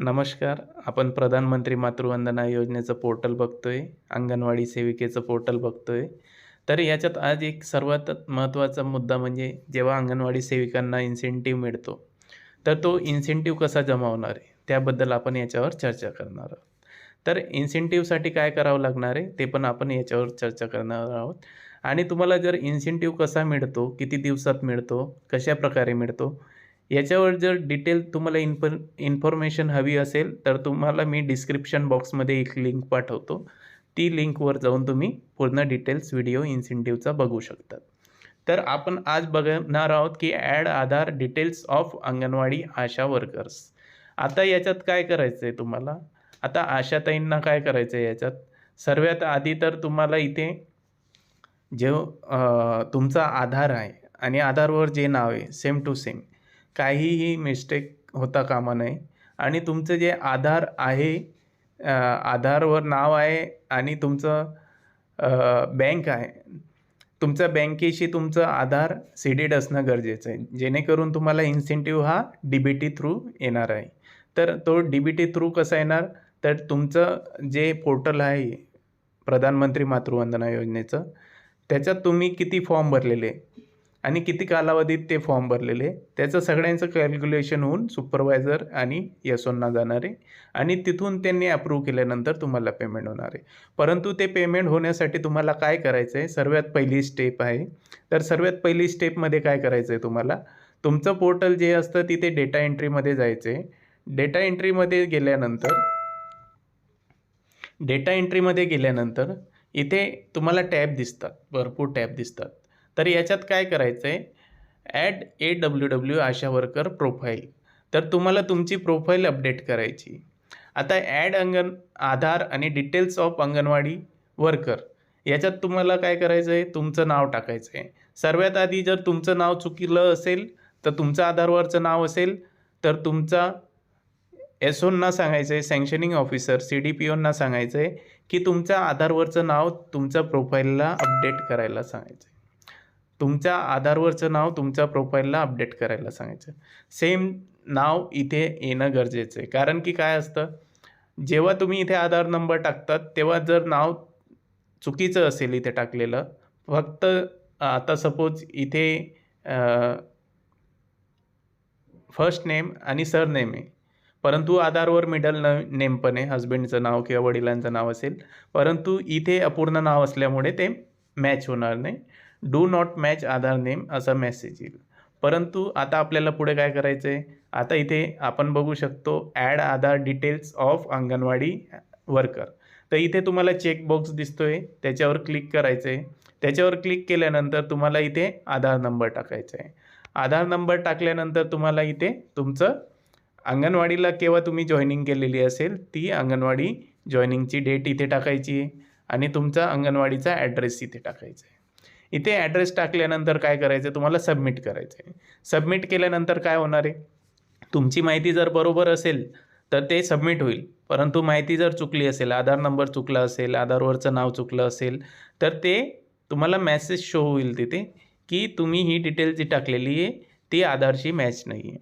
नमस्कार. आपण प्रधानमंत्री मातृवंदना योजनेचं पोर्टल बघतोय. अंगणवाडी सेविकेचं पोर्टल बघतोय. तर याच्यात आज एक सर्वात महत्त्वाचा मुद्दा म्हणजे जेव्हा अंगणवाडी सेविकांना इन्सेंटिव्ह मिळतो तर तो इन्सेंटिव्ह कसा जमावणार आहे? त्याबद्दल आपण याच्यावर चर्चा करणार आहोत. तर इन्सेंटिव्हसाठी काय करावं लागणार आहे? ते पण आपण याच्यावर चर्चा करणार आहोत. आणि तुम्हाला जर इन्सेंटिव्ह कसा मिळतो किती दिवसात मिळतो कशा प्रकारे मिळतो याच्यावर जर डिटेल तुम्हाला इन्फ इन्फॉर्मेशन हवी असेल तर तुम्हाला मी डिस्क्रिप्शन बॉक्समध्ये एक लिंक पाठवतो. ती लिंकवर जाऊन तुम्ही पूर्ण डिटेल्स व्हिडिओ इन्सेंटिव्हचा बघू शकतात तर आपण आज बघणार आहोत की add Aadhaar details of anganwadi ASHA workers आता याच्यात काय करायचं आहे तुम्हाला? आता आशाताईंना काय करायचं आहे याच्यात? सर्वात आधी तर तुम्हाला इथे जे तुमचा आधार आहे आणि आधारवर जे नाव आहे सेम टू सेम काहीही मिस्टेक होता कामा नये. आणि तुमचं जे आधार आहे आधारवर नाव आहे आणि तुमचं बँक आहे तुमच्या बँकेशी तुमचं आधार सीडेड असणं गरजेचं आहे. जेणेकरून तुम्हाला इन्सेंटिव्ह हा डी बी टी थ्रू येणार आहे. तर तो डी बी टी थ्रू कसा येणार? तर तुमचं जे पोर्टल आहे प्रधानमंत्री मातृवंदना योजनेचं त्याच्यात तुम्ही किती फॉर्म भरलेले? आणि किती कालावधीत ते फॉर्म भरलेले? त्याचं सगळ्यांचं कॅल्क्युलेशन होऊन सुपरवायझर आणि यसोंना जाणार आहे आणि तिथून त्यांनी अप्रूव्ह केल्यानंतर तुम्हाला पेमेंट होणार आहे. परंतु ते पेमेंट होण्यासाठी तुम्हाला काय करायचं आहे सर्वात पहिली स्टेप आहे. तर सर्वात पहिली स्टेपमध्ये काय करायचं आहे तुम्हाला? तुमचं पोर्टल जे असतं तिथे डेटा एंट्रीमध्ये जायचं आहे डेटा एंट्रीमध्ये गेल्यानंतर डेटा एंट्रीमध्ये गेल्यानंतर इथे तुम्हाला टॅब दिसतात. भरपूर टॅब दिसतात. तर याच्यात काय करायचं आहे add A W W ASHA worker profile तर तुम्हाला तुमची प्रोफाईल अपडेट करायची. आता ॲड अंगण आधार आणि डिटेल्स ऑफ अंगणवाडी वर्कर याच्यात तुम्हाला काय करायचं आहे तुमचं नाव टाकायचं आहे सर्वात आधी जर तुमचं नाव चुकीलं असेल तर तुमचं आधारवरचं नाव असेल तर तुमचा एसओंना सांगायचं आहे sanctioning officer C D P ओंना सांगायचं आहे की तुमच्या आधारवरचं नाव तुमच्या प्रोफाईलला अपडेट करायला सांगायचं आहे तुमच्या आधारवरचं नाव तुमच्या प्रोफाईलला अपडेट करायला सांगायचं. सेम नाव इथे येणं गरजेचं आहे. कारण की काय असतं? जेव्हा तुम्ही इथे आधार नंबर टाकतात तेव्हा जर नाव चुकीचं असेल इथे टाकलेलं फक्त आता सपोज इथे फर्स्ट नेम आणि सर नेम आहे. परंतु आधारवर मिडल न नेम पण आहे. हजबंडचं नाव किंवा वडिलांचं नाव असेल. परंतु इथे अपूर्ण नाव असल्यामुळे ते मॅच होणार नाही. Do not match Aadhaar name असा मेसेज येईल. परंतु आता आपल्याला पुढे काय करायचं आहे आता इथे आपण बघू शकतो add Aadhaar details of anganwadi worker तर इथे तुम्हाला चेकबॉक्स दिसतो आहे त्याच्यावर क्लिक करायचं आहे त्याच्यावर क्लिक केल्यानंतर तुम्हाला इथे आधार नंबर टाकायचा आहे आधार नंबर टाकल्यानंतर तुम्हाला इथे तुमचं अंगणवाडीला केव्हा तुम्ही जॉईनिंग केलेली असेल ती अंगणवाडी जॉईनिंगची डेट इथे टाकायची आहे. आणि तुमचा अंगणवाडीचा ॲड्रेस इथे टाकायचा आहे इथे ॲड्रेस टाकल्यानंतर काय करायचं? तुम्हाला सबमिट करायचं आहे सबमिट केल्यानंतर काय होणार आहे? तुमची माहिती जर बरोबर असेल तर ते सबमिट होईल. परंतु माहिती जर चुकली असेल आधार नंबर चुकला असेल आधारवरचं नाव चुकलं असेल तर ते तुम्हाला मॅसेज शो होईल तिथे की तुम्ही ही डिटेल जी टाकलेली आहे ती आधारशी मॅच नाही आहे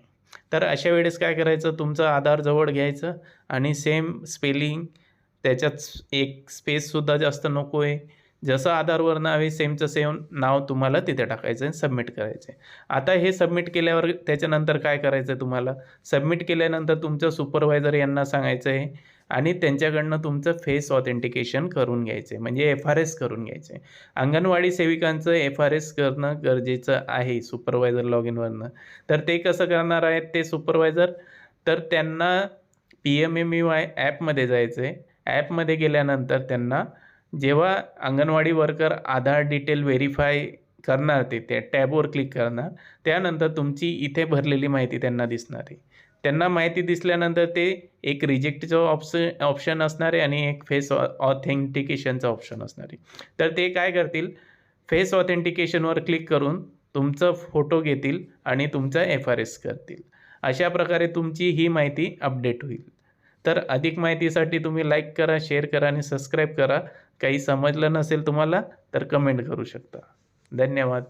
तर अशा वेळेस काय करायचं? तुमचं आधार जवळ घ्यायचं आणि सेम स्पेलिंग त्याच्यात एक स्पेससुद्धा जास्त नको आहे जसं आधारवर नाव आहे सेमचं सेम नाव तुम्हाला तिथे टाकायचं आहे सबमिट करायचं आहे. आता हे सबमिट केल्यावर त्याच्यानंतर काय करायचं आहे तुम्हाला? सबमिट केल्यानंतर तुमचं सुपरवायझर यांना सांगायचं आहे आणि त्यांच्याकडनं तुमचं फेस ऑथेंटिकेशन करून घ्यायचं आहे. म्हणजे एफ आर एस करून घ्यायचं आहे. अंगणवाडी सेविकांचं एफ आर एस करणं गरजेचं आहे सुपरवायझर लॉग इनवरनं तर ते कसं करणार आहेत ते सुपरवायझर तर त्यांना P M M U I ॲपमध्ये जायचं आहे. ॲपमध्ये गेल्यानंतर त्यांना जेव्हा anganwadi worker Aadhaar detail verify करणार ते त्या टॅबवर क्लिक करणार त्यानंतर तुमची इथे भरलेली माहिती त्यांना दिसणार आहे. त्यांना माहिती दिसल्यानंतर ते एक रिजेक्टचं ऑप्शन ऑप्शन असणार आहे आणि एक फेस ऑथेंटिकेशनचं ऑप्शन असणार आहे. तर ते काय करतील? फेस ऑथेंटिकेशनवर क्लिक करून तुमचं फोटो घेतील आणि तुमचा एफ आर एस करतील. अशा प्रकारे तुमची ही माहिती अपडेट होईल. तर अधिक माहितीसाठी तुम्ही लाईक करा शेअर करा आणि सबस्क्राईब करा. काही समजलं नसेल तुम्हाला तर कमेंट करू शकता. धन्यवाद.